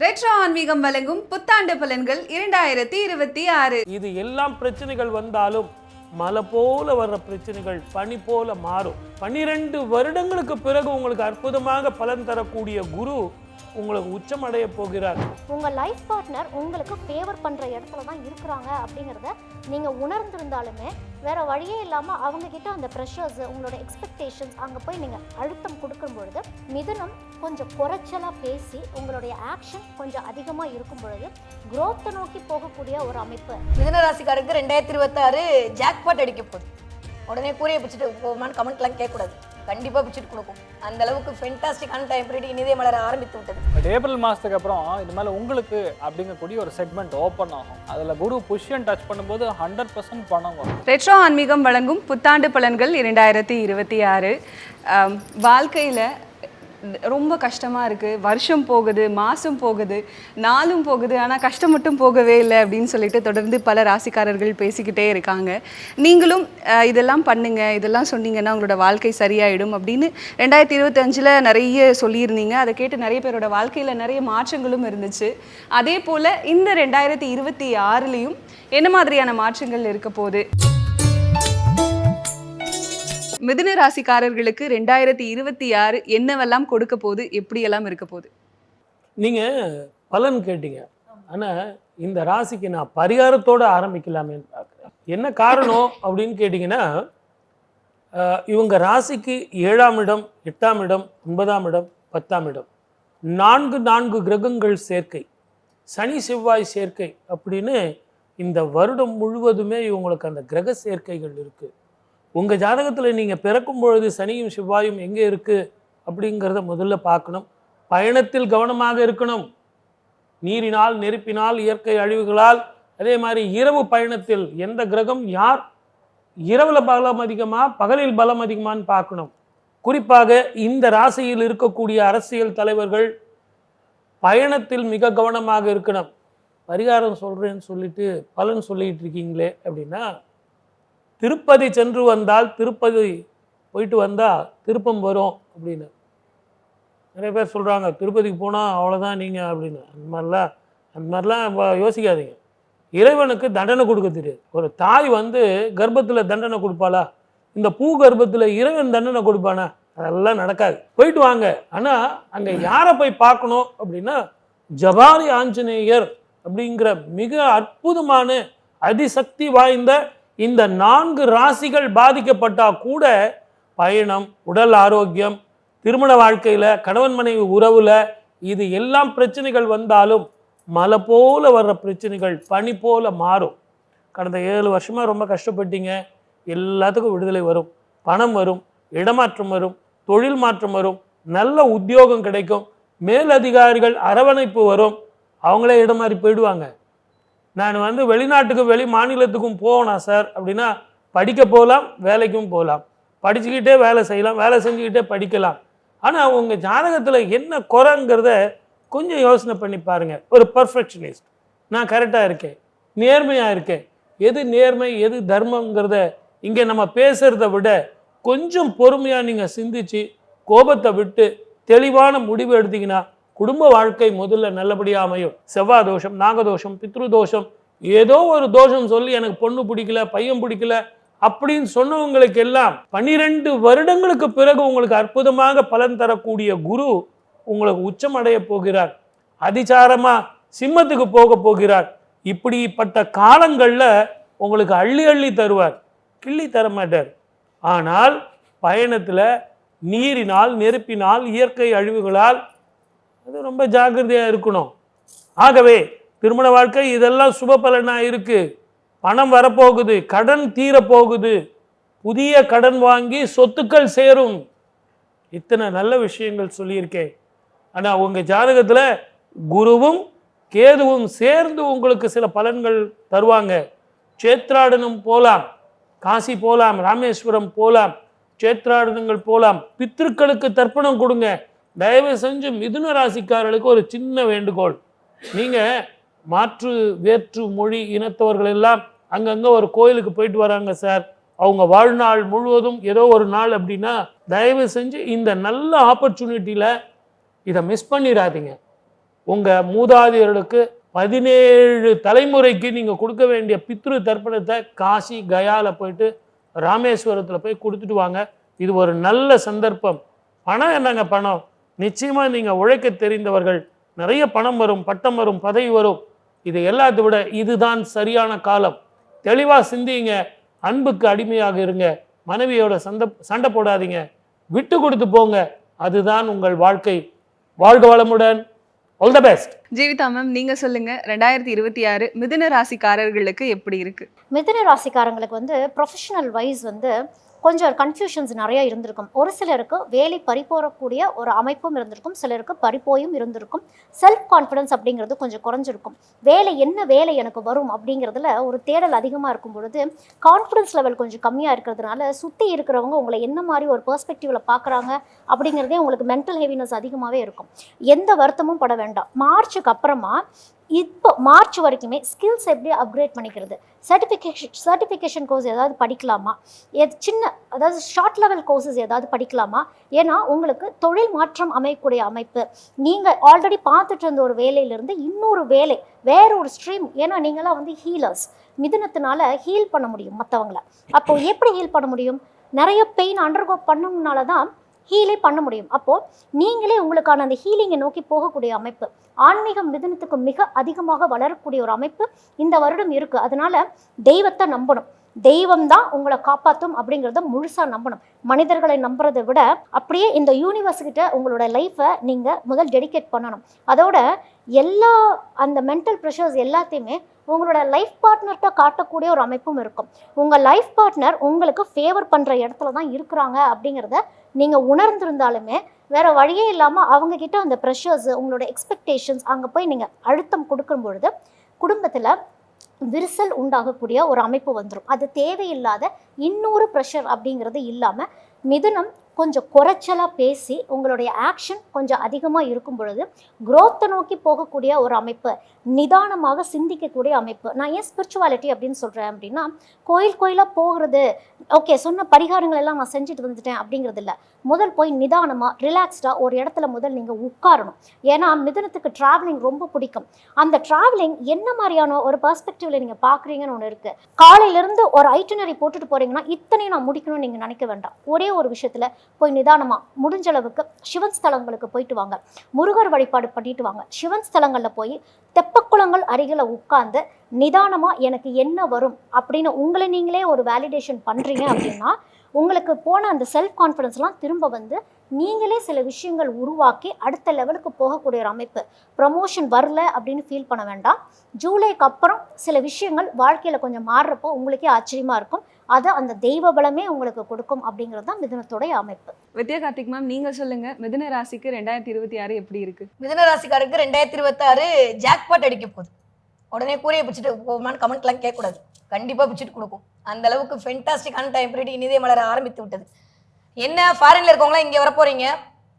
Retro ஆன்மீகம் வழங்கும் புத்தாண்டு பலன்கள் இரண்டாயிரத்தி இருபத்தி ஆறு. இது எல்லாம் பிரச்சனைகள் வந்தாலும் மலை போல வர்ற பிரச்சனைகள் பனி போல மாறும். பனிரெண்டு வருடங்களுக்கு பிறகு உங்களுக்கு அற்புதமாக பலன் தரக்கூடிய குரு உங்களுக்கு உச்சமடைய போகிறார். உங்க லைஃப் பார்ட்னர் உங்களுக்கு ஃபேவர் பண்ற இடத்துல தான் இருக்கிறாங்க அப்படிங்கிறத நீங்க உணர்ந்திருந்தாலுமே வேற வழியே இல்லாம அவங்க கிட்ட அந்த ப்ரெஷர்ஸ் உங்களோட எக்ஸ்பெக்டேஷன்ஸ் அங்க போய் நீங்க அழுத்தம் கொடுக்கும் பொழுது மிதுனம் கொஞ்சம் குறைச்சலா பேசி உங்களுடைய ஆக்ஷன் கொஞ்சம் அதிகமா இருக்கும் பொழுது growth நோக்கி போகக்கூடிய ஒரு அமைப்பு. மிதுன ராசிக்காரருக்கு ரெண்டாயிரத்தி இருபத்தாறு ஜாக்பாட் அடிக்க போகுது. உடனே கூரையை பிடிச்சிட்டு போமான்னு கமெண்ட்லாம் கேட்கக்கூடாது. கண்டிப்பாக பிடிச்சிட்டு கொடுக்கும். அந்த அளவுக்கு ஃபென்டாஸ்டிக்கான டைம் பீரியட் இனிதே மலர ஆரம்பித்து விட்டது. பட் ஏப்ரல் மாதத்துக்கு அப்புறம் இது மேலே உங்களுக்கு அப்படிங்கக்கூடிய ஒரு செக்மெண்ட் ஓப்பன் ஆகும். அதில் குரு புஷ்யன் டச் பண்ணும்போது ஹண்ட்ரட் பர்சன்ட் பணம் வரும். ரெட்ரோ ஆன்மீகம் வழங்கும் புத்தாண்டு பலன்கள் இரண்டாயிரத்தி இருபத்தி ஆறு. வாழ்க்கையில் ரொம்ப கஷ்டமாக இருக்குது வருஷம் போகுது மாதம் போகுது நாளும் போகுது ஆனால் கஷ்டம் மட்டும் போகவே இல்லை அப்படின்னு சொல்லிட்டு தொடர்ந்து பல ராசிக்காரர்கள் பேசிக்கிட்டே இருக்காங்க. நீங்களும் இதெல்லாம் பண்ணுங்கள் இதெல்லாம் சொன்னீங்கன்னா உங்களோட வாழ்க்கை சரியாயிடும் அப்படின்னு ரெண்டாயிரத்தி இருபத்தஞ்சில் நிறைய சொல்லியிருந்தீங்க. அதை கேட்டு நிறைய பேரோட வாழ்க்கையில் நிறைய மாற்றங்களும் இருந்துச்சு. அதே போல் இந்த ரெண்டாயிரத்தி இருபத்தி ஆறுலேயும் என்ன மாதிரியான மாற்றங்கள் இருக்க போகுது? மிதுன ராசிக்காரர்களுக்கு ரெண்டாயிரத்தி இருபத்தி ஆறு என்னவெல்லாம் கொடுக்க போகுது எப்படியெல்லாம் இருக்க போகுது? நீங்கள் பலன் கேட்டீங்க. ஆனால் இந்த ராசிக்கு நான் பரிகாரத்தோடு ஆரம்பிக்கலாமேன்னு பார்க்குறேன். என்ன காரணம் அப்படின்னு கேட்டிங்கன்னா இவங்க ராசிக்கு ஏழாம் இடம் எட்டாம் இடம் ஒன்பதாம் இடம் பத்தாம் இடம். நான்கு நான்கு கிரகங்கள் சேர்க்கை. சனி செவ்வாய் சேர்க்கை அப்படின்னு இந்த வருடம் முழுவதுமே இவங்களுக்கு அந்த கிரக சேர்க்கைகள் இருக்குது உங்கள் ஜாதகத்தில் நீங்கள் பிறக்கும் பொழுது சனியும் செவ்வாயும் எங்கே இருக்குது அப்படிங்கிறத முதல்ல பார்க்கணும். பயணத்தில் கவனமாக இருக்கணும். நீரினால் நெருப்பினால் இயற்கை அழிவுகளால் அதே மாதிரி இரவு பயணத்தில் எந்த கிரகம் யார் இரவில் பலம் அதிகமாக பகலில் பலம் அதிகமான்னு பார்க்கணும். குறிப்பாக இந்த ராசியில் இருக்கக்கூடிய அரசியல் தலைவர்கள் பயணத்தில் மிக கவனமாக இருக்கணும். பரிகாரம் சொல்கிறேன்னு சொல்லிட்டு பலன் சொல்லிகிட்டு இருக்கீங்களே அப்படின்னா திருப்பதி சென்று வந்தால் திருப்பதி போயிட்டு வந்தால் திருப்பம் வரும் அப்படின்னு. நிறைய பேர் சொல்கிறாங்க திருப்பதிக்கு போனால் அவ்வளோதான் நீங்கள் அப்படின்னு. அந்த மாதிரிலாம் அந்த மாதிரிலாம் யோசிக்காதீங்க. இறைவனுக்கு தண்டனை கொடுக்க தெரியாது. ஒரு தாய் வந்து கர்ப்பத்தில் தண்டனை கொடுப்பாளா? இந்த பூ கர்ப்பத்தில் இறைவன் தண்டனை கொடுப்பானா? அதெல்லாம் நடக்காது. போயிட்டு வாங்க. ஆனால் அங்கே யாரை போய் பார்க்கணும் அப்படின்னா ஜபாரி ஆஞ்சநேயர் அப்படிங்கிற மிக அற்புதமான அதிசக்தி வாய்ந்த இந்த நான்கு ராசிகள் பாதிக்கப்பட்டால் கூட பயணம் உடல் ஆரோக்கியம் திருமண வாழ்க்கையில் கணவன் மனைவி உறவில் இது எல்லாம் பிரச்சனைகள் வந்தாலும் மலை போல் வர்ற பிரச்சனைகள் பனி போல் மாறும். கடந்த ஏழு வருஷமாக ரொம்ப கஷ்டப்பட்டீங்க. எல்லாத்துக்கும் விடுதலை வரும். பணம் வரும் இடமாற்றம் வரும் தொழில் மாற்றம் வரும் நல்ல உத்தியோகம் கிடைக்கும் மேலதிகாரிகள் அரவணைப்பு வரும். அவங்களே இடம் மாறி போயிடுவாங்க. நான் வந்து வெளிநாட்டுக்கு வெளி மாநிலத்துக்கும் போகணும் சார் அப்படின்னா படிக்க போகலாம் வேலைக்கும் போகலாம். படிச்சுக்கிட்டே வேலை செய்யலாம் வேலை செஞ்சுக்கிட்டே படிக்கலாம். ஆனால் உங்கள் ஜாதகத்தில் என்ன குறைங்கிறத கொஞ்சம் யோசனை பண்ணி பாருங்க. ஒரு பர்ஃபெக்ஷனிஸ்ட் நான் கரெக்டாக இருக்கேன். நேர்மையாக இருக்கேன். எது நேர்மை எது தர்மங்கிறத இங்கே நம்ம பேசுகிறத விட கொஞ்சம் பொறுமையாக நீங்கள் சிந்திச்சு கோபத்தை விட்டு தெளிவான முடிவு எடுத்திங்கன்னா குடும்ப வாழ்க்கை முதல்ல நல்லபடியாக அமையும். செவ்வாய் தோஷம் நாகதோஷம் பித்ரு தோஷம் ஏதோ ஒரு தோஷம் சொல்லி எனக்கு பொண்ணு பிடிக்கல பையன் பிடிக்கல அப்படின்னு சொன்னவங்களுக்கு எல்லாம் பன்னிரெண்டு வருடங்களுக்கு பிறகு உங்களுக்கு அற்புதமாக பலன் தரக்கூடிய குரு உங்களுக்கு உச்சம் அடைய போகிறார். அதிசாரமாக சிம்மத்துக்கு போக போகிறார். இப்படிப்பட்ட காலங்களில் உங்களுக்கு அள்ளி அள்ளி தருவார். கிள்ளி தர மாட்டார். ஆனால் பயணத்தில் நீரினால் நெருப்பினால் இயற்கை அழிவுகளால் அது ரொம்ப ஜாக்கிரதையாக இருக்கணும். ஆகவே திருமண வாழ்க்கை இதெல்லாம் சுப பலனாக இருக்குது பணம் வரப்போகுது கடன் தீரப்போகுது. புதிய கடன் வாங்கி சொத்துக்கள் சேரும். இத்தனை நல்ல விஷயங்கள் சொல்லியிருக்கேன். ஆனால் உங்கள் ஜாதகத்தில் குருவும் கேதுவும் சேர்ந்து உங்களுக்கு சில பலன்கள் தருவாங்க. சேத்ராடனம் போகலாம் காசி போகலாம் ராமேஸ்வரம் போகலாம் சேத்ராடனங்கள் போகலாம் பித்திருக்களுக்கு தர்ப்பணம் கொடுங்க. தயவு செஞ்சு மிதுன ராசிக்காரர்களுக்கு ஒரு சின்ன வேண்டுகோள். நீங்கள் மாற்று வேற்று மொழி இனத்தவர்கள் எல்லாம் அங்கங்கே ஒரு கோயிலுக்கு போயிட்டு வராங்க சார் அவங்க வாழ்நாள் முழுவதும் ஏதோ ஒரு நாள் அப்படின்னா தயவு செஞ்சு இந்த நல்ல ஆப்பர்ச்சுனிட்டியில் இதை மிஸ் பண்ணிடாதீங்க. உங்கள் மூதாதையர்களுக்கு பதினேழு தலைமுறைக்கு நீங்கள் கொடுக்க வேண்டிய பித்ரு தர்ப்பணத்தை காசி கயால போயிட்டு ராமேஸ்வரத்தில் போய் கொடுத்துட்டு வாங்க. இது ஒரு நல்ல சந்தர்ப்பம். பணம் என்னங்க பணம்? நிச்சயமாக நீங்கள் உழைக்க தெரிந்தவர்கள். நிறைய பணம் வரும் பட்டம் வரும் பதவி வரும். இது எல்லாத்தை விட இதுதான் சரியான காலம். தெளிவாக சிந்திங்க அன்புக்கு அடிமையாக இருங்க மனைவியோட சண்டை சண்டை போடாதீங்க விட்டு கொடுத்து போங்க. அதுதான் உங்கள் வாழ்க்கை. வாழ்க வளமுடன். All the best Jeevitha ma'am நீங்க சொல்லுங்க ரெண்டாயிரத்தி இருபத்தி ஆறு மிதுன ராசிக்காரர்களுக்கு எப்படி இருக்கு? மிதுன ராசிக்காரங்களுக்கு வந்து ப்ரொஃபஷனல் வைஸ் வந்து கொஞ்சம் கன்ஃபியூஷன்ஸ் நிறையா இருந்திருக்கும். ஒரு சிலருக்கு வேலை பறிப்போறக்கூடிய ஒரு அமைப்பும் இருந்திருக்கும். சிலருக்கு பறிப்போயும் இருந்திருக்கும். செல்ஃப் கான்ஃபிடன்ஸ் அப்படிங்கிறது கொஞ்சம் குறைஞ்சிருக்கும். வேலை என்ன வேலை எனக்கு வரும் அப்படிங்கிறதுல ஒரு தேடல் அதிகமாக இருக்கும் பொழுது கான்ஃபிடன்ஸ் லெவல் கொஞ்சம் கம்மியாக இருக்கிறதுனால சுற்றி இருக்கிறவங்க உங்களை என்ன மாதிரி ஒரு பெர்ஸ்பெக்டிவில் பார்க்குறாங்க அப்படிங்கிறதே உங்களுக்கு மென்டல் ஹெவினஸ் அதிகமாகவே இருக்கும். எந்த வருத்தமும் பட வேண்டாம். மார்ச்சுக்கு அப்புறமா இப்போ மார்ச் வரைக்குமே ஸ்கில்ஸ் எப்படி அப்கிரேட் பண்ணிக்கிறது? சர்டிஃபிகேஷன் சர்டிஃபிகேஷன் கோர்ஸ் ஏதாவது படிக்கலாமா? எது சின்ன அதாவது ஷார்ட் லெவல் கோர்சஸ் ஏதாவது படிக்கலாமா? ஏன்னா உங்களுக்கு தொழில் மாற்றம் அமையக்கூடிய அமைப்பு. நீங்கள் ஆல்ரெடி பார்த்துட்டு இருந்த ஒரு வேலையிலேருந்து இன்னொரு வேலை வேற ஒரு ஸ்ட்ரீம் ஏன்னா நீங்களாம் வந்து ஹீலர்ஸ் மிதுனத்தினால ஹீல் பண்ண முடியும் மற்றவங்கள அப்போ எப்படி ஹீல் பண்ண முடியும்? நிறைய பெயின் அண்டர்கோ பண்ணணும்னால தான் ஹீலே பண்ண முடியும். அப்போது நீங்களே உங்களுக்கான அந்த ஹீலிங்கை நோக்கி போகக்கூடிய அமைப்பு ஆன்மீகம் மிதனத்துக்கு மிக அதிகமாக வளரக்கூடிய ஒரு அமைப்பு இந்த வருடம் இருக்குது அதனால் தெய்வத்தை நம்பணும். தெய்வம் தான் உங்களை காப்பாற்றும் அப்படிங்கிறத முழுசாக நம்பணும். மனிதர்களை நம்புறதை விட அப்படியே இந்த யூனிவர்ஸ்கிட்ட உங்களோட லைஃப்பை நீங்கள் முதல் டெடிகேட் பண்ணணும். அதோட எல்லா அந்த மென்டல் ப்ரெஷர்ஸ் எல்லாத்தையுமே உங்களோட லைஃப் பார்ட்னர் காட்டக்கூடிய ஒரு அமைப்பும் இருக்கும். உங்கள் லைஃப் பார்ட்னர் உங்களுக்கு ஃபேவர் பண்ணுற இடத்துல தான் இருக்கிறாங்க அப்படிங்கிறத நீங்கள் உணர்ந்திருந்தாலுமே வேற வழியே இல்லாமல் அவங்கக்கிட்ட அந்த ப்ரெஷர்ஸ் உங்களோட எக்ஸ்பெக்டேஷன்ஸ் அங்கே போய் நீங்கள் அழுத்தம் கொடுக்கும் பொழுது குடும்பத்தில் விரிசல் உண்டாகக்கூடிய ஒரு அமைப்பு வந்துடும் அது தேவையில்லாத இன்னொரு ப்ரெஷர் அப்படிங்கிறது இல்லாமல் மிதுனம் கொஞ்சம் குறைச்சலாக பேசி உங்களுடைய ஆக்ஷன் கொஞ்சம் அதிகமாக இருக்கும் பொழுது குரோத்தை நோக்கி போகக்கூடிய ஒரு அமைப்பு நிதானமாக சிந்திக்கக்கூடிய அமைப்பு. நான் ஏன் ஸ்பிரிச்சுவாலிட்டி அப்படின்னு சொல்கிறேன் அப்படின்னா கோயில் கோயிலாக போகிறது ஓகே சொன்ன பரிகாரங்கள் எல்லாம் நான் செஞ்சுட்டு வந்துட்டேன் அப்படிங்கிறது இல்லை. முதல் போய் நிதானமாக ரிலாக்ஸ்டாக ஒரு இடத்துல முதல் நீங்கள் உட்காரணும். ஏன்னா மிதனத்துக்கு ட்ராவலிங் ரொம்ப பிடிக்கும். அந்த ட்ராவலிங் என்ன மாதிரியான ஒரு பர்ஸ்பெக்டிவ்ல நீங்கள் பார்க்குறீங்கன்னு ஒன்று இருக்குது காலையிலேருந்து ஒரு ஐட்டனரி போட்டுட்டு போகிறீங்கன்னா இத்தனையும் நான் முடிக்கணும்னு நீங்கள் நினைக்க வேண்டாம். ஒரே ஒரு விஷயத்தில் போய் நிதானமாக முடிஞ்ச அளவுக்கு சிவன் ஸ்தலங்களுக்கு போயிட்டு வாங்க. முருகர் வழிபாடு பண்ணிட்டு வாங்க. சிவன் ஸ்தலங்களில் போய் தெப்பக்குளங்கள் அருகில் உட்கார்ந்து நிதானமாக எனக்கு என்ன வரும் அப்படின்னு உங்களை நீங்களே ஒரு வேலிடேஷன் பண்ணுறீங்க அப்படின்னா உங்களுக்கு போன அந்த செல்ஃப் கான்ஃபிடன்ஸ்லாம் திரும்ப வந்து நீங்களே சில விஷயங்கள் உருவாக்கி அடுத்த லெவலுக்கு போகக்கூடிய ஒரு அமைப்பு. ப்ரமோஷன் வரல அப்படின்னு ஃபீல் பண்ண வேண்டாம். ஜூலைக்கு அப்புறம் சில விஷயங்கள் வாழ்க்கையில் கொஞ்சம் மாறுறப்போ உங்களுக்கே ஆச்சரியமாக இருக்கும். அதை அந்த தெய்வ பலமே உங்களுக்கு கொடுக்கும் அப்படிங்கிறது தான் மிதுனத்துடைய அமைப்பு. வித்யா கார்த்திக் மேம் நீங்க சொல்லுங்க மிதுன ராசிக்கு ரெண்டாயிரத்தி இருபத்தி ஆறு எப்படி இருக்கு? மிதுன ராசிக்காரருக்கு ரெண்டாயிரத்தி இருபத்தாறு ஜாக்பாட் அடிக்க போகுது. உடனே கூரையை பிடிச்சிட்டு போமான்னு கமெண்ட்லாம் கேட்கக்கூடாது. கண்டிப்பாக பிடிச்சிட்டு கொடுக்கும். அந்த அளவுக்கு ஃபென்டாஸ்டிக்கான டைம் பீரியட் இனிதே மலர ஆரம்பித்து விட்டது. என்ன ஃபாரின்ல இருக்கவங்களாம் இங்கே வர போறீங்க?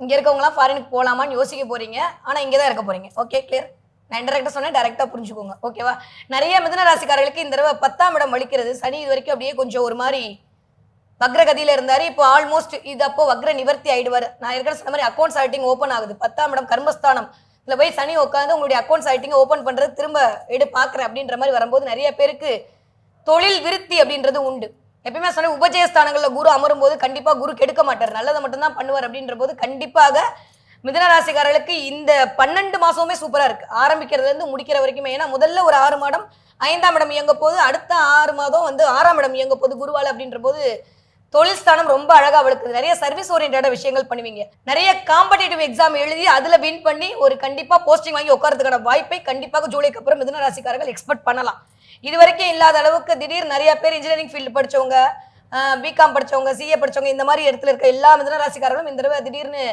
இங்கே இருக்கவங்களாம் ஃபாரினுக்கு போகலாமான்னு யோசிக்க போறீங்க. ஆனால் இங்கே தான் இருக்க போறீங்க. ஓகே கிளியர் நான் டேரக்டாக சொன்னேன் டேரெக்டாக புரிஞ்சுக்கோங்க. ஓகேவா நிறைய மிதன ராசிக்காரர்களுக்கு இந்த தடவை பத்தாம் இடம் வலிக்கிறது சனி இது வரைக்கும் அப்படியே கொஞ்சம் ஒரு மாதிரி வக்ரகதியில் இருந்தார். இப்போ ஆல்மோஸ்ட் இது அப்போ வக்ர நிவர்த்தி ஆயிடுவார். நான் ஏற்கனவே சொன்ன மாதிரி அக்கௌண்ட்ஸ் ஆயிட்டிங் ஓப்பன் ஆகுது. பத்தாம் இடம் கர்மஸ்தானம். இதில் போய் சனி உட்காந்து உங்களுடைய அக்கௌண்ட்ஸ் ஆக்டிங் ஓப்பன் பண்ணுறது திரும்ப எடு பார்க்குறேன் அப்படின்ற மாதிரி வரும்போது நிறைய பேருக்கு தொழில் விருத்தி அப்படின்றது உண்டு. எப்பயுமே சொன்ன உபஜயஸ்தானங்களில் குரு அமரும் போது கண்டிப்பாக குரு கெடுக்க மாட்டார். நல்லதை மட்டும்தான் பண்ணுவார் அப்படின்ற போது கண்டிப்பாக மிதனராசிக்காரர்களுக்கு இந்த பன்னெண்டு மாசமுமே சூப்பரா இருக்கு. ஆரம்பிக்கிறதுல இருந்து முடிக்கிற வரைக்குமே ஏன்னா முதல்ல ஒரு ஆறு மாதம் ஐந்தாம் இடம் இயங்க போது அடுத்த ஆறு மாதம் வந்து ஆறாம் இடம் இயங்க போது குருவால் அப்படின்ற போது தொழில் ஸ்தானம் ரொம்ப அழகா வளர்க்குது. நிறைய சர்வீஸ் ஓரியன்டான விஷயங்கள் பண்ணுவீங்க. நிறைய காம்படேட்டிவ் எக்ஸாம் எழுதி அதுல வின் பண்ணி ஒரு கண்டிப்பா போஸ்டிங் வாங்கி உட்காரதுக்கான வாய்ப்பை கண்டிப்பாக ஜூலைக்கு அப்புறம் மிதுன ராசிக்காரர்கள் எக்ஸ்பெக்ட் பண்ணலாம். இது வரைக்கும் இல்லாத அளவுக்கு திடீர் நிறைய பேர் இன்ஜினியரிங் ஃபீல்டு படிச்சவங்க பிகாம் படிச்சவங்க சிஏ படிச்சவங்க இந்த மாதிரி இடத்துல இருக்க எல்லா மிதுன ராசிக்காரர்களும் இந்த தடவை திடீர்னு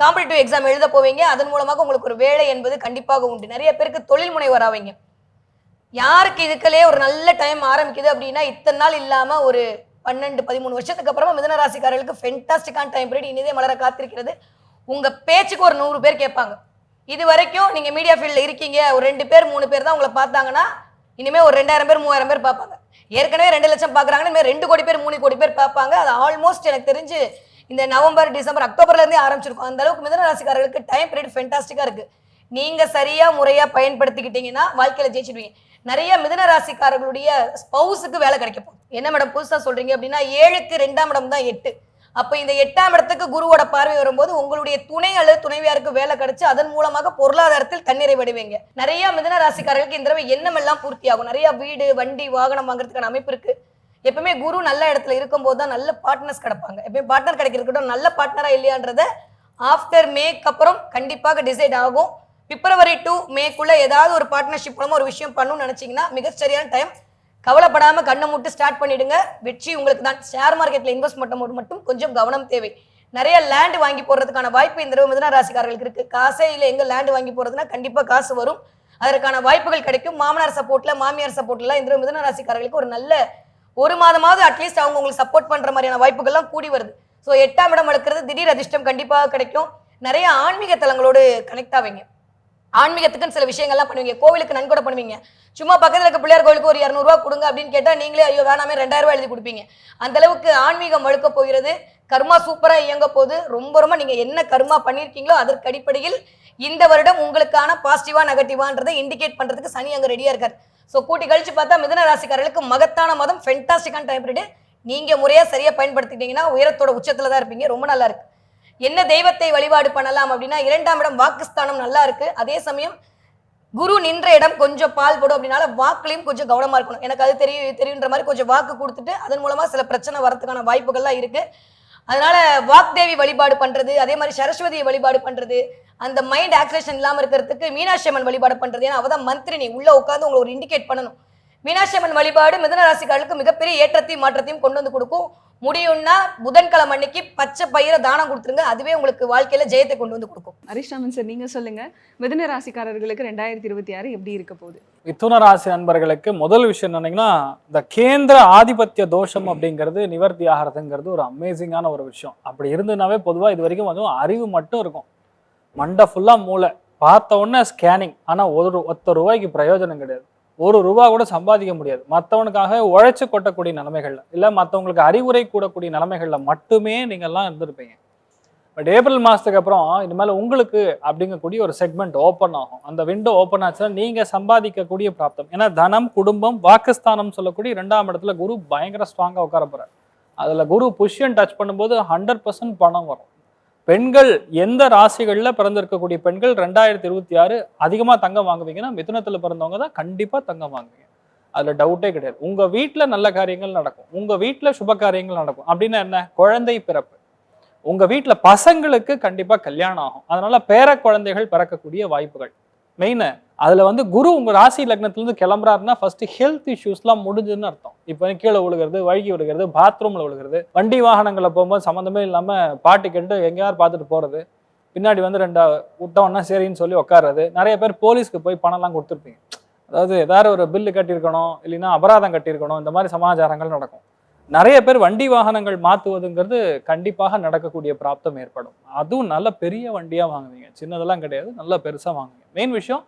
காம்படிட்டிவ் எக்ஸாம் எழுத போவீங்க. அதன் மூலமாக உங்களுக்கு ஒரு வேலை என்பது கண்டிப்பாக உண்டு. நிறைய பேருக்கு தொழில் முனைவர் ஆவீங்க. யாருக்கு இதுக்கலே ஒரு நல்ல டைம் ஆரம்பிக்குது அப்படின்னா இத்தனை நாள் இல்லாமல் ஒரு பன்னெண்டு பதிமூணு வருஷத்துக்கு அப்புறமா மிதனராசிக்காரர்களுக்கு ஃபென்டாஸ்டிக்கான டைம் பீரியட் இனிதே மலர காத்திருக்கிறது. உங்கள் பேச்சுக்கு ஒரு நூறு பேர் கேட்பாங்க. இது வரைக்கும் நீங்கள் மீடியா ஃபீல்டில் இருக்கீங்க. ஒரு ரெண்டு பேர் மூணு பேர் தான் உங்களை பார்த்தாங்கன்னா இனிமேல் ஒரு ரெண்டாயிரம் பேர் மூவாயிரம் பேர் பார்ப்பாங்க. ஏற்கனவே ரெண்டு லட்சம் பார்க்குறாங்கன்னா இனிமேல் ரெண்டு கோடி பேர் மூணு கோடி பேர் பார்ப்பாங்க. அது ஆல்மோஸ்ட் எனக்கு தெரிஞ்சு இந்த நவம்பர் டிசம்பர் அக்டோபர்லேருந்தே ஆரம்பிச்சிருக்கும். அந்த அளவுக்கு மிதன ராசிக்காரர்களுக்கு டைம் பீரியட் ஃபென்டாஸ்டிக்கா இருக்குது நீங்கள் சரியாக முறையாக பயன்படுத்திக்கிட்டீங்கன்னா வாழ்க்கையில் ஜெயிச்சிடுவீங்க நிறைய மிதன ராசிக்காரர்களுடைய ஸ்பௌஸுக்கு வேலை கிடைக்க போகுது. என்ன மேடம் புதுசாக சொல்கிறீங்க அப்படின்னா ஏழுக்கு ரெண்டாம் இடம் தான் எட்டு. அப்போ இந்த எட்டாம் இடத்துக்கு குருவோட பார்வை வரும்போது உங்களுடைய துணை அல்லது துணைவியாருக்கு வேலை கிடைச்சு அதன் மூலமாக பொருளாதாரத்தில் தண்ணீரை விடுவீங்க. நிறைய மிதன ராசிக்காரர்களுக்கு இந்த தடவை எண்ணமெல்லாம் பூர்த்தி ஆகும் நிறைய வீடு வண்டி வாகனம் வாங்குறதுக்கான அமைப்பு இருக்குது எப்பவுமே குரு நல்ல இடத்துல இருக்கும்போது தான் நல்ல பார்ட்னர்ஸ் கிடைப்பாங்க. எப்பயும் பார்ட்னர் கிடைக்கிறதுக்கு நல்ல பார்ட்னரா இல்லையான்றத ஆஃப்டர் மேக்கு அப்புறம் கண்டிப்பாக டிசைட் ஆகும். பிப்ரவரி டூ மேக்குள்ள ஏதாவது ஒரு பார்ட்னர்ஷிப் மூலமாக ஒரு விஷயம் பண்ணணும்னு நினச்சிங்கன்னா மிகச்சரியான டைம் கவலைப்படாமல் கண்ணை மூட்டு ஸ்டார்ட் பண்ணிடுங்க. வெற்றி உங்களுக்கு தான். ஷேர் மார்க்கெட்டில் இன்வெஸ்ட் பண்ணும்போது மட்டும் கொஞ்சம் கவனம் தேவை. நிறைய லேண்ட் வாங்கி போடுறதுக்கான வாய்ப்பு இந்த தடவை மிதன ராசிக்காரர்களுக்கு இருக்குது காசே இல்லை எங்கே லேண்ட் வாங்கி போகிறதுனா கண்டிப்பாக காசு வரும். அதற்கான வாய்ப்புகள் கிடைக்கும். மாமனார் சப்போர்ட்டில் மாமியார் சப்போர்ட்லாம் இந்த தடவை மிதன ராசிக்காரர்களுக்கு ஒரு நல்ல ஒரு மாதமாவது அட்லீஸ்ட் அவங்க உங்களுக்கு சப்போர்ட் பண்ற மாதிரியான வாய்ப்புகள்லாம் கூடி வருது. ஸோ எட்டாம் இடம் வளர்க்குறது திடீர் அதிர்ஷ்டம் கண்டிப்பாக கிடைக்கும். நிறைய ஆன்மீக தலங்களோடு கனெக்ட் ஆவீங்க. ஆன்மீகத்துக்குன்னு சில விஷயங்கள்லாம் பண்ணுவீங்க. கோவிலுக்கு நன்கொடை பண்ணுவீங்க. சும்மா பக்கத்தில் இருக்க பிள்ளையார் கோவிலுக்கு ஒரு இரநூறுவா கொடுங்க அப்படின்னு கேட்டால் நீங்களே ஐயோ வேணாமே ரெண்டாயிரம் எழுதி கொடுப்பீங்க. அந்த அளவுக்கு ஆன்மீகம் வழுக்க போகிறது. கர்மா சூப்பராக இயங்க போது ரொம்ப ரொம்ப நீங்கள் என்ன கர்மா பண்ணியிருக்கீங்களோ அதற்கு அடிப்படையில் இந்த வருடம் உங்களுக்கான பாசிட்டிவா நெகட்டிவான்றதை இண்டிகேட் பண்ணுறதுக்கு சனி அங்கே ரெடியாக இருக்கார். ஸோ கூட்டி கழிச்சு பார்த்தா மிதன ராசிக்காரர்களுக்கு மகத்தான மதம் ஃபென்டாஸ்டிக்கான டைம் பீரியட் முறையாக சரியாக சரியா பயன்படுத்திட்டீங்கன்னா உயரத்தோட உச்சத்தில் தான் இருப்பீங்க. ரொம்ப நல்லா இருக்கு. என்ன தெய்வத்தை வழிபாடு பண்ணலாம் அப்படின்னா இரண்டாம் இடம் வாக்குஸ்தானம் நல்லா இருக்கு. அதே சமயம் குரு நின்ற இடம் கொஞ்சம் பால் போடும் அப்படின்னால வாக்குலையும் கொஞ்சம் கவனமா இருக்கணும். எனக்கு அது தெரியும் தெரியுன்ற மாதிரி கொஞ்சம் வாக்கு கொடுத்துட்டு அதன் மூலமா சில பிரச்சனை வரதுக்கான வாய்ப்புகள்லாம் இருக்கு. அதனால வாக்தேவி வழிபாடு பண்றது அதே மாதிரி சரஸ்வதியை வழிபாடு பண்றது அந்த மைண்ட் ஆக்சேஷன் இல்லாமல் இருக்கிறதுக்கு மீனாட்சி அம்மன் வழிபாடு பண்றது ஏன்னா அவதான் மந்திரினி உள்ள உட்காந்து உங்களை ஒரு இண்டிகேட் பண்ணணும். மீனாட்சி அம்மன் வழிபாடு மிதுன ராசிக்காரர்களுக்கு மிகப்பெரிய ஏற்றத்தையும் மாற்றத்தையும் கொண்டு வந்து கொடுக்கும். முடியும்னா புதன்கிழமை அன்னைக்கு பச்சை பயிரை தானம் கொடுத்துருங்க. அதுவே உங்களுக்கு வாழ்க்கையில ஜெயத்தை கொண்டு வந்து கொடுக்கும். ஹரிஷ்ராமன் சார் நீங்க சொல்லுங்க. மிதுன ராசிக்காரர்களுக்கு ரெண்டாயிரத்தி இருபத்தி ஆறு எப்படி இருக்க போகுது? மிதுன ராசி நண்பர்களுக்கு முதல் விஷயம் என்னன்னீங்கன்னா இந்த கேந்திர ஆதிபத்திய தோஷம் அப்படிங்கிறது நிவர்த்தி ஆகிறதுங்கிறது ஒரு அமேசிங்கான ஒரு விஷயம். அப்படி இருந்ததுனாவே பொதுவாக இது வரைக்கும் வந்து அறிவு மட்டும் இருக்கும். மண்டை ஃபுல்லாக மூளை. பார்த்த உடனே ஸ்கேனிங் ஆனால் ஒரு ஒத்த ரூபாய்க்கு பிரயோஜனம் கிடையாது. ஒரு ரூபா கூட சம்பாதிக்க முடியாது. மற்றவனுக்காக உழைச்சு கொட்டக்கூடிய நிலைமைகள்ல இல்லை மற்றவங்களுக்கு அறிவுரை கூடக்கூடிய நிலைமைகள்ல மட்டுமே நீங்கள்லாம் இருந்திருப்பீங்க. பட் ஏப்ரல் மாதத்துக்கு அப்புறம் இனிமேல் உங்களுக்கு அப்படிங்கக்கூடிய ஒரு செக்மெண்ட் ஓப்பன் ஆகும். அந்த விண்டோ ஓப்பன் ஆச்சுன்னா நீங்கள் சம்பாதிக்கக்கூடிய பிராப்தம். ஏன்னா தனம் குடும்பம் வாக்குஸ்தானம் சொல்லக்கூடிய ரெண்டாம் இடத்துல குரு பயங்கர ஸ்ட்ராங்காக உட்கார போகிறார் அதில் குரு புஷ்யன் டச் பண்ணும்போது ஹண்ட்ரட் பர்சன்ட் பணம் வரும். பெண்கள் எந்த ராசிகளில் பிறந்திருக்கக்கூடிய பெண்கள் ரெண்டாயிரத்தி இருபத்தி ஆறு அதிகமாக தங்கம் வாங்குவீங்கன்னா மிதுனத்தில் பிறந்தவங்க தான் கண்டிப்பாக தங்கம் வாங்குவீங்க. அதில் டவுட்டே கிடையாது. உங்கள் வீட்டில் நல்ல காரியங்கள் நடக்கும். உங்கள் வீட்டில் சுப காரியங்கள் நடக்கும். அப்படின்னா என்ன? குழந்தை பிறப்பு. உங்கள் வீட்டில் பசங்களுக்கு கண்டிப்பாக கல்யாணம் ஆகும். அதனால பேர குழந்தைகள் பிறக்கக்கூடிய வாய்ப்புகள். மெயின் அதில் வந்து குரு உங்கள் ராசி லக்னத்துலேருந்து கிளம்புறாருன்னா ஃபர்ஸ்ட் ஹெல்த் இஷ்யூஸ்லாம் முடிஞ்சதுன்னு அர்த்தம். இப்போ கீழே விழுகிறது வழுகி விழுகிறது பாத்ரூமில் விழுகிறது. வண்டி வாகனங்களை போகும்போது சம்மந்தமே இல்லாமல் பாட்டு கேட்டு எங்கேயாவது பார்த்துட்டு போகிறது பின்னாடி வந்து ரெண்டு விட்டோன்னா சரின்னு சொல்லி உட்கார்றது நிறைய பேர் போலீஸ்க்கு போய் பணம்லாம் கொடுத்துருப்பீங்க. அதாவது ஏதாவது ஒரு பில்லு கட்டியிருக்கணும் இல்லைன்னா அபராதம் கட்டியிருக்கணும் இந்த மாதிரி சமாச்சாரங்கள் நடக்கும். நிறைய பேர் வண்டி வாகனங்கள் மாற்றுவதுங்கிறது கண்டிப்பாக நடக்கக்கூடிய பிராப்தம் ஏற்படும். அதுவும் நல்ல பெரிய வண்டியாக வாங்குவீங்க. சின்னதெல்லாம் கிடையாது நல்ல பெருசாக வாங்குவீங்க. மெயின் விஷயம்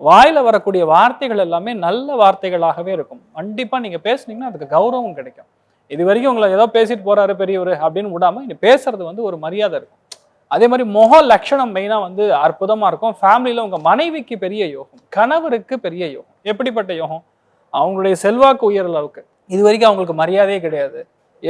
வாயில் வரக்கூடிய வார்த்தைகள் எல்லாமே நல்ல வார்த்தைகளாகவே இருக்கும். கண்டிப்பாக நீங்கள் பேசுனீங்கன்னா அதுக்கு கௌரவம் கிடைக்கும். இது வரைக்கும் உங்களை ஏதோ பேசிட்டு போகிறாரு பெரியவர் அப்படின்னு விடாமல் இனி பேசுறது வந்து ஒரு மரியாதை இருக்கும். அதே மாதிரி முக லட்சணம் மெயினாக வந்து அற்புதமாக இருக்கும். ஃபேமிலியில் உங்கள் மனைவிக்கு பெரிய யோகம் கணவருக்கு பெரிய யோகம். எப்படிப்பட்ட யோகம்? அவங்களுடைய செல்வாக்கு உயர் அளவுக்கு. இது வரைக்கும் அவங்களுக்கு மரியாதையே கிடையாது.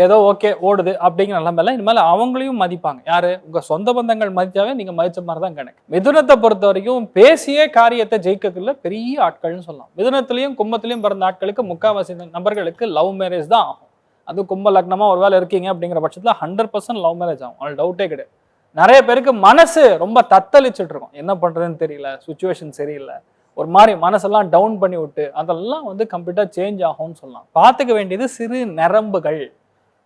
ஏதோ ஓகே ஓடுது அப்படிங்கிற நிலைமையில இனிமேல் அவங்களையும் மதிப்பாங்க. யாரு? உங்க சொந்த பந்தங்கள் மதிச்சாவே நீங்க மதிச்ச மாதிரி தான் கணக்கு. மிதுனத்தை பொறுத்த வரைக்கும் பேசிய காரியத்தை ஜெயிக்கக்குள்ள பெரிய ஆட்கள்னு சொல்லலாம். மிதுனத்திலையும் கும்பத்திலையும் பிறந்த ஆட்களுக்கு முக்காவாசி நபர்களுக்கு லவ் மேரேஜ் தான் ஆகும். அது கும்ப லக்னமா ஒரு வேலை இருக்கீங்க அப்படிங்கிற பட்சத்துல ஹண்ட்ரட் பர்சன்ட் லவ் மேரேஜ் ஆகும். அது டவுட்டே கிடையாது. நிறைய பேருக்கு மனசு ரொம்ப தத்தளிச்சுட்டு இருக்கும். என்ன பண்றதுன்னு தெரியல சுச்சுவேஷன் சரியில்லை. ஒரு மாதிரி மனசெல்லாம் டவுன் பண்ணி விட்டு அதெல்லாம் வந்து கம்ப்ளீட்டாக சேஞ்ச் ஆகும்னு சொல்லலாம். பார்த்துக்க வேண்டியது சிறு நரம்புகள்.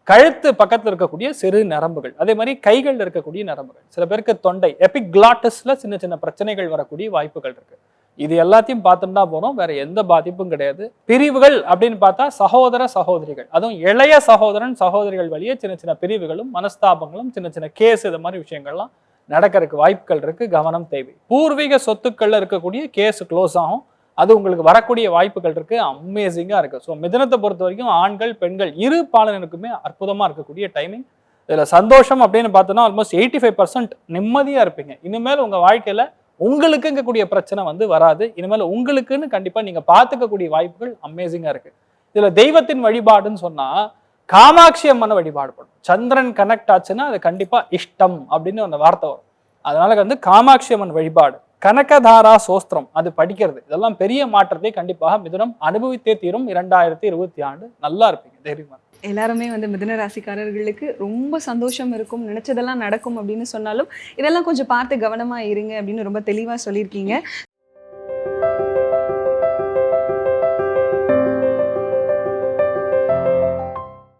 கழுத்து பக்கத்தில் இருக்கக்கூடிய சிறு நரம்புகள். அதே மாதிரி கைகளில் இருக்கக்கூடிய நரம்புகள். சில பேருக்கு தொண்டை. எபிக்ளாட்டஸ்ல சின்ன சின்ன பிரச்சனைகள் வரக்கூடிய வாய்ப்புகள் இருக்கு. இது எல்லாத்தையும் பார்த்துட்டா தான் வேற எந்த பாதிப்பும் கிடையாது. பிரிவுகள் அப்படின்னு பார்த்தா சகோதர சகோதரிகள். அதுவும் இளைய சகோதரன் சகோதரிகள் வழியே சின்ன சின்ன பிரிவுகளும் மனஸ்தாபங்களும் சின்ன சின்ன கேஸ் இது மாதிரி விஷயங்கள்லாம் நடக்கிறதுக்கு வாய்ப்புகள் இருக்குது கவனம் தேவை. பூர்வீக சொத்துக்களில் இருக்கக்கூடிய கேஸ் க்ளோஸ் ஆகும். அது உங்களுக்கு வரக்கூடிய வாய்ப்புகள் இருக்குது அமேசிங்காக இருக்குது ஸோ மிதனத்தை பொறுத்த வரைக்கும் ஆண்கள் பெண்கள் இரு பாலனருக்குமே அற்புதமாக இருக்கக்கூடிய டைமிங் இதில் சந்தோஷம் அப்படின்னு பார்த்தோன்னா ஆல்மோஸ்ட் எயிட்டி ஃபைவ் பர்சன்ட் நிம்மதியாக இருப்பீங்க. இனிமேல் உங்கள் வாழ்க்கையில் உங்களுக்கு இருக்கக்கூடிய பிரச்சனை வந்து வராது. இனிமேல் உங்களுக்குன்னு கண்டிப்பாக நீங்கள் பார்த்துக்கக்கூடிய வாய்ப்புகள் அமேசிங்காக இருக்குது இதில் தெய்வத்தின் வழிபாடுன்னு சொன்னால் காமாட்சி அம்மனை வழிபாடு பண்ணும். சந்திரன் கனெக்ட் ஆச்சுன்னா அது கண்டிப்பா இஷ்டம் அப்படின்னு அந்த வார்த்தை வரும். அதனால வந்து காமாட்சி அம்மன் வழிபாடு கனகதாரா சோஸ்திரம் அது படிக்கிறது. இதெல்லாம் பெரிய மாற்றத்தை கண்டிப்பாக மிதுனம் அனுபவித்தே தீரும் இரண்டாயிரத்தி இருபத்தி ஆண்டு. நல்லா இருப்பீங்க தைரியமா எல்லாருமே வந்து மிதுன ராசிக்காரர்களுக்கு ரொம்ப சந்தோஷம் இருக்கும். நினைச்சதெல்லாம் நடக்கும் அப்படின்னு சொன்னாலும் இதெல்லாம் கொஞ்சம் பார்த்து கவனமா இருங்க அப்படின்னு ரொம்ப தெளிவா சொல்லியிருக்கீங்க.